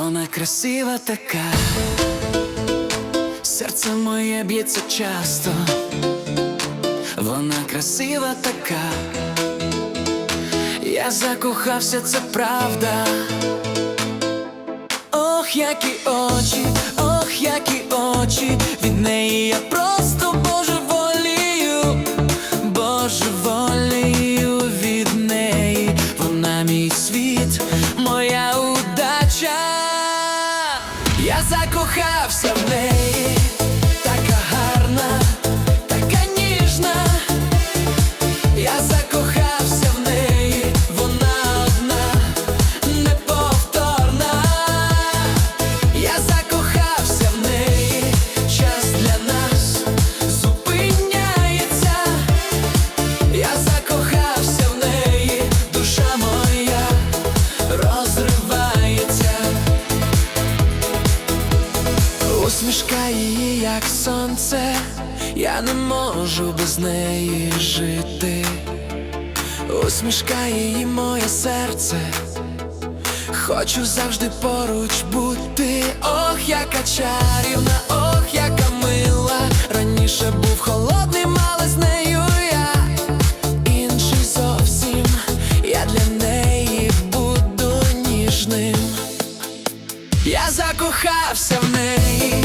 Вона красива така, серце моє б'ється часто, вона красива така, я закохався, це правда. Ох, які очі, ох, які очі, від неї я закохався в неї, Усмішка її, як сонце, я не можу без неї жити. Усмішка її, моє серце. Хочу завжди поруч бути. Ох, яка чарівна, ох, закохався в неї,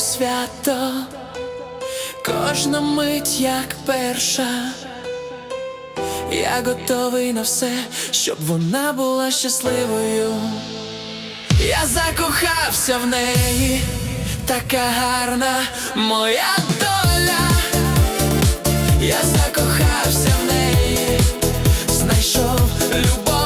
свято. Кожна мить як перша, я готовий на все, щоб вона була щасливою. Я закохався в неї, така гарна моя доля. Я закохався в неї, знайшов любов.